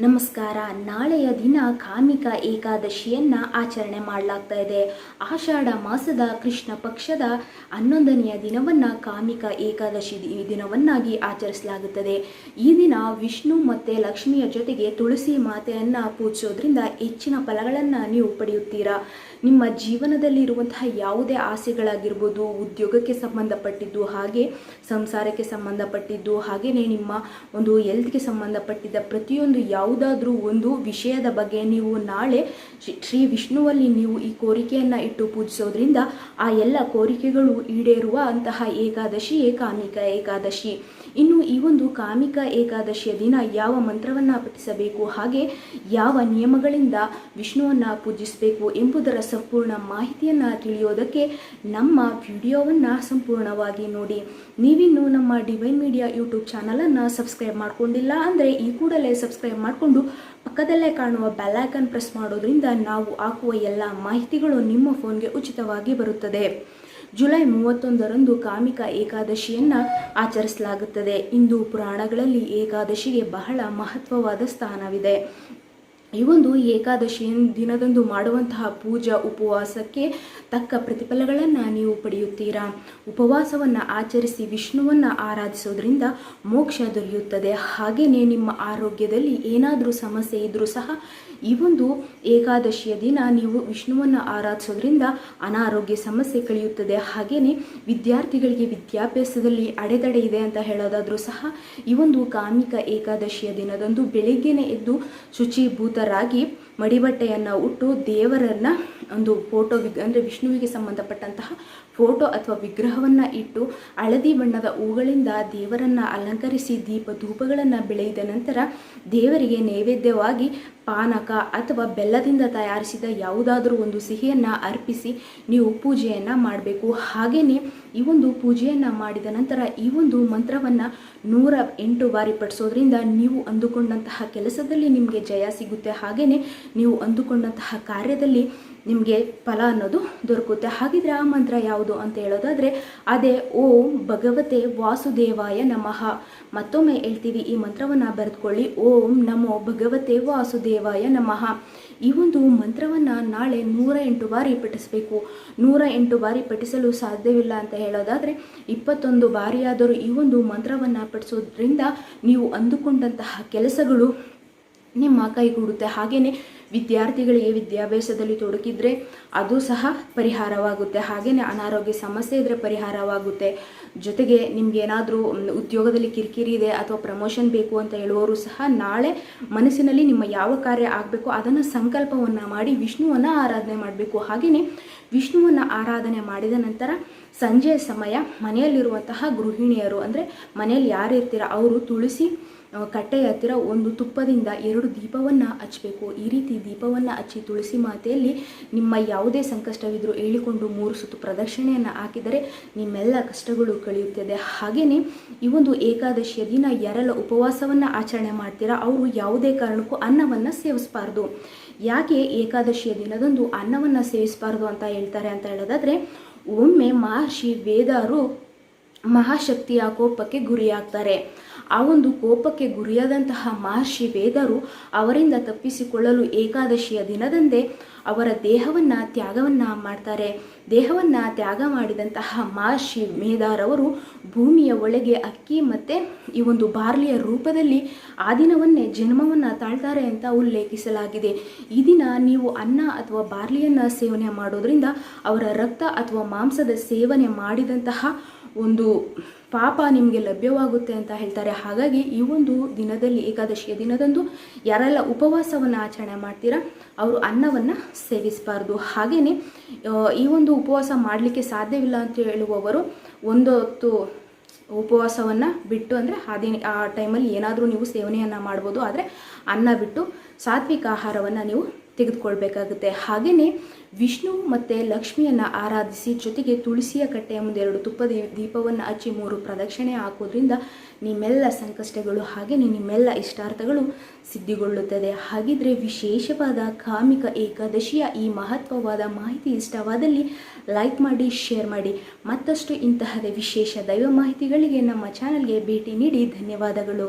ನಮಸ್ಕಾರ. ನಾಳೆಯ ದಿನ ಕಾಮಿಕ ಏಕಾದಶಿಯನ್ನು ಆಚರಣೆ ಮಾಡಲಾಗ್ತಾ ಇದೆ. ಆಷಾಢ ಮಾಸದ ಕೃಷ್ಣ ಪಕ್ಷದ ಹನ್ನೊಂದನೆಯ ದಿನವನ್ನು ಕಾಮಿಕ ಏಕಾದಶಿ ದಿನವನ್ನಾಗಿ ಆಚರಿಸಲಾಗುತ್ತದೆ. ಈ ದಿನ ವಿಷ್ಣು ಮತ್ತು ಲಕ್ಷ್ಮಿಯ ಜೊತೆಗೆ ತುಳಸಿ ಮಾತೆಯನ್ನು ಪೂಜಿಸೋದ್ರಿಂದ ಹೆಚ್ಚಿನ ಫಲಗಳನ್ನು ನೀವು ಪಡೆಯುತ್ತೀರಾ? ನಿಮ್ಮ ಜೀವನದಲ್ಲಿರುವಂತಹ ಯಾವುದೇ ಆಸೆಗಳಾಗಿರ್ಬೋದು, ಉದ್ಯೋಗಕ್ಕೆ ಸಂಬಂಧಪಟ್ಟಿದ್ದು ಹಾಗೆ, ಸಂಸಾರಕ್ಕೆ ಸಂಬಂಧಪಟ್ಟಿದ್ದು ಹಾಗೆಯೇ ನಿಮ್ಮ ಒಂದು ಹೆಲ್ತ್ಗೆ ಸಂಬಂಧಪಟ್ಟಿದ್ದ ಪ್ರತಿಯೊಂದು ಯಾವುದಾದ್ರೂ ಒಂದು ವಿಷಯದ ಬಗ್ಗೆ ನೀವು ನಾಳೆ ಶ್ರೀ- ವಿಷ್ಣುವಲ್ಲಿ ನೀವು ಈ ಕೋರಿಕೆಯನ್ನು ಇಟ್ಟು ಪೂಜಿಸೋದ್ರಿಂದ ಆ ಎಲ್ಲ ಕೋರಿಕೆಗಳು ಈಡೇರುವ ಅಂತಹ ಏಕಾದಶಿಯೇ ಕಾಮಿಕ ಏಕಾದಶಿ. ಇನ್ನು ಈ ಒಂದು ಕಾಮಿಕ ಏಕಾದಶಿಯ ದಿನ ಯಾವ ಮಂತ್ರವನ್ನು ಪಠಿಸಬೇಕು, ಹಾಗೆ ಯಾವ ನಿಯಮಗಳಿಂದ ವಿಷ್ಣುವನ್ನು ಪೂಜಿಸಬೇಕು ಎಂಬುದರ ಸಂಪೂರ್ಣ ಮಾಹಿತಿಯನ್ನು ತಿಳಿಯೋದಕ್ಕೆ ನಮ್ಮ ವಿಡಿಯೋವನ್ನು ಸಂಪೂರ್ಣವಾಗಿ ನೋಡಿ. ನೀವಿನ್ನು ನಮ್ಮ ಡಿವೈನ್ ಮೀಡಿಯಾ ಯೂಟ್ಯೂಬ್ ಚಾನಲನ್ನು ಸಬ್ಸ್ಕ್ರೈಬ್ ಮಾಡ್ಕೊಂಡಿಲ್ಲ ಅಂದರೆ ಈ ಕೂಡಲೇ ಸಬ್ಸ್ಕ್ರೈಬ್ ಮಾಡಿಕೊಂಡು ಪಕ್ಕದಲ್ಲೇ ಕಾಣುವ ಬೆಲ್ಲೈಕನ್ ಪ್ರೆಸ್ ಮಾಡೋದ್ರಿಂದ ನಾವು ಹಾಕುವ ಎಲ್ಲ ಮಾಹಿತಿಗಳು ನಿಮ್ಮ ಫೋನ್ಗೆ ಉಚಿತವಾಗಿ ಬರುತ್ತದೆ. ಜುಲೈ ಮೂವತ್ತೊಂದರಂದು ಕಾಮಿಕ ಏಕಾದಶಿಯನ್ನು ಆಚರಿಸಲಾಗುತ್ತದೆ. ಇಂದು ಪುರಾಣಗಳಲ್ಲಿ ಏಕಾದಶಿಗೆ ಬಹಳ ಮಹತ್ವವಾದ ಸ್ಥಾನವಿದೆ. ಈ ಒಂದು ಏಕಾದಶಿ ದಿನದಂದು ಮಾಡುವಂತಹ ಪೂಜಾ ಉಪವಾಸಕ್ಕೆ ತಕ್ಕ ಪ್ರತಿಫಲಗಳನ್ನು ನೀವು ಪಡೆಯುತ್ತೀರಾ? ಉಪವಾಸವನ್ನು ಆಚರಿಸಿ ವಿಷ್ಣುವನ್ನು ಆರಾಧಿಸೋದ್ರಿಂದ ಮೋಕ್ಷ ದೊರೆಯುತ್ತದೆ. ಹಾಗೆಯೇ ನಿಮ್ಮ ಆರೋಗ್ಯದಲ್ಲಿ ಏನಾದರೂ ಸಮಸ್ಯೆ ಇದ್ದರೂ ಸಹ ಈ ಒಂದು ಏಕಾದಶಿಯ ದಿನ ನೀವು ವಿಷ್ಣುವನ್ನು ಆರಾಧಿಸೋದ್ರಿಂದ ಅನಾರೋಗ್ಯ ಸಮಸ್ಯೆ ಕಳೆಯುತ್ತದೆ. ಹಾಗೆಯೇ ವಿದ್ಯಾರ್ಥಿಗಳಿಗೆ ವಿದ್ಯಾಭ್ಯಾಸದಲ್ಲಿ ಅಡೆತಡೆ ಇದೆ ಅಂತ ಹೇಳೋದಾದರೂ ಸಹ ಈ ಒಂದು ಕಾಮಿಕ ಏಕಾದಶಿಯ ದಿನದಂದು ಬೆಳಿಗ್ಗೆನೇ ಎದ್ದು ಶುಚಿಭೂತರಾಗಿ ಮಡಿಬಟ್ಟೆಯನ್ನು ಉಟ್ಟು ದೇವರನ್ನು ಒಂದು ಫೋಟೋ ವಿಗ್, ಅಂದರೆ ವಿಷ್ಣುವಿಗೆ ಸಂಬಂಧಪಟ್ಟಂತಹ ಫೋಟೋ ಅಥವಾ ವಿಗ್ರಹವನ್ನು ಇಟ್ಟು ಹಳದಿ ಬಣ್ಣದ ಹೂಗಳಿಂದ ದೇವರನ್ನು ಅಲಂಕರಿಸಿ ದೀಪ ಧೂಪಗಳನ್ನು ಬೆಳೆಯಿದ ನಂತರ ದೇವರಿಗೆ ನೈವೇದ್ಯವಾಗಿ ಪಾನಕ ಅಥವಾ ಬೆಲ್ಲದಿಂದ ತಯಾರಿಸಿದ ಯಾವುದಾದ್ರೂ ಒಂದು ಸಿಹಿಯನ್ನು ಅರ್ಪಿಸಿ ನೀವು ಪೂಜೆಯನ್ನು ಮಾಡಬೇಕು. ಹಾಗೆಯೇ ಈ ಒಂದು ಪೂಜೆಯನ್ನು ಮಾಡಿದ ನಂತರ ಈ ಒಂದು ಮಂತ್ರವನ್ನು ನೂರ ಎಂಟು ಬಾರಿ ಪಡಿಸೋದ್ರಿಂದ ನೀವು ಅಂದುಕೊಂಡಂತಹ ಕೆಲಸದಲ್ಲಿ ನಿಮಗೆ ಜಯ ಸಿಗುತ್ತೆ. ಹಾಗೆಯೇ ನೀವು ಅಂದುಕೊಂಡಂತಹ ಕಾರ್ಯದಲ್ಲಿ ನಿಮಗೆ ಫಲ ಅನ್ನೋದು ದೊರಕುತ್ತೆ. ಹಾಗಿದ್ರೆ ಆ ಮಂತ್ರ ಯಾವುದು ಅಂತ ಹೇಳೋದಾದರೆ, ಅದೇ ಓಂ ಭಗವತೆ ವಾಸುದೇವಾಯ ನಮಃ. ಮತ್ತೊಮ್ಮೆ ಹೇಳ್ತೀವಿ, ಈ ಮಂತ್ರವನ್ನು ಬರೆದುಕೊಳ್ಳಿ. ಓಂ ನಮೋ ಭಗವತೆ ವಾಸುದೇವಾಯ ನಮಃ. ಈ ಒಂದು ಮಂತ್ರವನ್ನು ನಾಳೆ ನೂರ ಎಂಟು ಬಾರಿ ಪಠಿಸಬೇಕು. ನೂರ ಎಂಟು ಬಾರಿ ಪಠಿಸಲು ಸಾಧ್ಯವಿಲ್ಲ ಅಂತ ಹೇಳೋದಾದರೆ, ಇಪ್ಪತ್ತೊಂದು ಬಾರಿಯಾದರೂ ಈ ಒಂದು ಮಂತ್ರವನ್ನು ಪಠಿಸೋದ್ರಿಂದ ನೀವು ಅಂದುಕೊಂಡಂತಹ ಕೆಲಸಗಳು ನಿಮ್ಮ ಕೈಗೂಡುತ್ತೆ. ಹಾಗೆಯೇ ವಿದ್ಯಾರ್ಥಿಗಳಿಗೆ ವಿದ್ಯಾಭ್ಯಾಸದಲ್ಲಿ ತೊಡಗಿದ್ರೆ ಅದು ಸಹ ಪರಿಹಾರವಾಗುತ್ತೆ. ಹಾಗೆಯೇ ಅನಾರೋಗ್ಯ ಸಮಸ್ಯೆ ಇದ್ದರೆ ಪರಿಹಾರವಾಗುತ್ತೆ. ಜೊತೆಗೆ ನಿಮ್ಗೆ ಏನಾದರೂ ಉದ್ಯೋಗದಲ್ಲಿ ಕಿರಿಕಿರಿ ಇದೆ ಅಥವಾ ಪ್ರಮೋಷನ್ ಬೇಕು ಅಂತ ಹೇಳುವವರು ಸಹ ನಾಳೆ ಮನಸ್ಸಿನಲ್ಲಿ ನಿಮ್ಮ ಯಾವ ಕಾರ್ಯ ಆಗಬೇಕು ಅದನ್ನು ಸಂಕಲ್ಪವನ್ನು ಮಾಡಿ ವಿಷ್ಣುವನ್ನು ಆರಾಧನೆ ಮಾಡಬೇಕು. ಹಾಗೆಯೇ ವಿಷ್ಣುವನ್ನು ಆರಾಧನೆ ಮಾಡಿದ ನಂತರ ಸಂಜೆಯ ಸಮಯ ಮನೆಯಲ್ಲಿರುವಂತಹ ಗೃಹಿಣಿಯರು, ಅಂದರೆ ಮನೆಯಲ್ಲಿ ಯಾರು ಇರ್ತೀರ ಅವರು ತುಳಸಿ ಕಟ್ಟೆಯ ಹತ್ತಿರ ಒಂದು ತುಪ್ಪದಿಂದ ಎರಡು ದೀಪವನ್ನು ಹಚ್ಚಬೇಕು ಈ ರೀತಿ ದೀಪವನ್ನು ಹಚ್ಚಿ ತುಳಸಿ ಮಾತೆಯಲ್ಲಿ ನಿಮ್ಮ ಯಾವುದೇ ಸಂಕಷ್ಟವಿದ್ರೂ ಹೇಳಿಕೊಂಡು ಮೂರು ಸುತ್ತು ಪ್ರದಕ್ಷಿಣೆಯನ್ನು ಹಾಕಿದರೆ ನಿಮ್ಮೆಲ್ಲ ಕಷ್ಟಗಳು ಕಳೆಯುತ್ತದೆ. ಹಾಗೆಯೇ ಈ ಒಂದು ಏಕಾದಶಿಯ ದಿನ ಯಾರೆಲ್ಲ ಉಪವಾಸವನ್ನು ಆಚರಣೆ ಮಾಡ್ತೀರಾ, ಅವರು ಯಾವುದೇ ಕಾರಣಕ್ಕೂ ಅನ್ನವನ್ನು ಸೇವಿಸಬಾರ್ದು. ಯಾಕೆ ಏಕಾದಶಿಯ ದಿನದಂದು ಅನ್ನವನ್ನು ಸೇವಿಸಬಾರ್ದು ಅಂತ ಹೇಳ್ತಾರೆ ಅಂತ ಹೇಳೋದಾದರೆ, ಒಮ್ಮೆ ಮಹರ್ಷಿ ವೇದರು ಮಹಾಶಕ್ತಿಯ ಕೋಪಕ್ಕೆ ಗುರಿಯಾಗ್ತಾರೆ. ಆ ಒಂದು ಕೋಪಕ್ಕೆ ಗುರಿಯಾದಂತಹ ಮಹರ್ಷಿ ವೇದರು ಅವರಿಂದ ತಪ್ಪಿಸಿಕೊಳ್ಳಲು ಏಕಾದಶಿಯ ದಿನದಂದೇ ಅವರ ದೇಹವನ್ನು, ತ್ಯಾಗವನ್ನು ಮಾಡ್ತಾರೆ. ದೇಹವನ್ನು ತ್ಯಾಗ ಮಾಡಿದಂತಹ ಮಹರ್ಷಿ ಮೇದಾರವರು ಭೂಮಿಯ ಒಳಗೆ ಅಕ್ಕಿ ಮತ್ತು ಈ ಒಂದು ಬಾರ್ಲಿಯ ರೂಪದಲ್ಲಿ ಆ ದಿನವನ್ನೇ ಜನ್ಮವನ್ನು ತಾಳ್ತಾರೆ ಅಂತ ಉಲ್ಲೇಖಿಸಲಾಗಿದೆ. ಈ ದಿನ ನೀವು ಅನ್ನ ಅಥವಾ ಬಾರ್ಲಿಯನ್ನು ಸೇವನೆ ಮಾಡೋದ್ರಿಂದ ಅವರ ರಕ್ತ ಅಥವಾ ಮಾಂಸದ ಸೇವನೆ ಮಾಡಿದಂತಹ ಒಂದು ಪಾಪ ನಿಮಗೆ ಲಭ್ಯವಾಗುತ್ತೆ ಅಂತ ಹೇಳ್ತಾರೆ. ಹಾಗಾಗಿ ಈ ಒಂದು ದಿನದಲ್ಲಿ, ಏಕಾದಶಿಯ ದಿನದಂದು ಯಾರೆಲ್ಲ ಉಪವಾಸವನ್ನು ಆಚರಣೆ ಮಾಡ್ತೀರಾ, ಅವರು ಅನ್ನವನ್ನು ಸೇವಿಸಬಾರ್ದು. ಹಾಗೆಯೇ ಈ ಒಂದು ಉಪವಾಸ ಮಾಡಲಿಕ್ಕೆ ಸಾಧ್ಯವಿಲ್ಲ ಅಂತ ಹೇಳುವವರು ಒಂದು ಹೊತ್ತು ಉಪವಾಸವನ್ನು ಬಿಟ್ಟು, ಅಂದರೆ ದಿನ, ಆ ಟೈಮಲ್ಲಿ ಏನಾದರೂ ನೀವು ಸೇವನೆಯನ್ನು ಮಾಡ್ಬೋದು. ಆದರೆ ಅನ್ನ ಬಿಟ್ಟು ಸಾತ್ವಿಕ ಆಹಾರವನ್ನು ನೀವು ತೆಗೆದುಕೊಳ್ಬೇಕಾಗುತ್ತೆ. ಹಾಗೆಯೇ ವಿಷ್ಣು ಮತ್ತು ಲಕ್ಷ್ಮಿಯನ್ನು ಆರಾಧಿಸಿ ಜೊತೆಗೆ ತುಳಸಿಯ ಕಟ್ಟೆಯ ಮುಂದೆ ಎರಡು ತುಪ್ಪದ ದೀಪವನ್ನು ಹಚ್ಚಿ ಮೂರು ಪ್ರದಕ್ಷಿಣೆ ಹಾಕೋದ್ರಿಂದ ನಿಮ್ಮೆಲ್ಲ ಸಂಕಷ್ಟಗಳು ಹಾಗೆಯೇ ನಿಮ್ಮೆಲ್ಲ ಇಷ್ಟಾರ್ಥಗಳು ಸಿದ್ಧಿಗೊಳ್ಳುತ್ತದೆ. ಹಾಗಿದ್ರೆ ವಿಶೇಷವಾದ ಕಾಮಿಕ ಏಕಾದಶಿಯ ಈ ಮಹತ್ವವಾದ ಮಾಹಿತಿ ಇಷ್ಟವಾದಲ್ಲಿ ಲೈಕ್ ಮಾಡಿ ಶೇರ್ ಮಾಡಿ. ಮತ್ತಷ್ಟು ಇಂತಹದೇ ವಿಶೇಷ ದೈವ ಮಾಹಿತಿಗಳಿಗೆ ನಮ್ಮ ಚಾನಲ್ಗೆ ಭೇಟಿ ನೀಡಿ ಧನ್ಯವಾದಗಳು.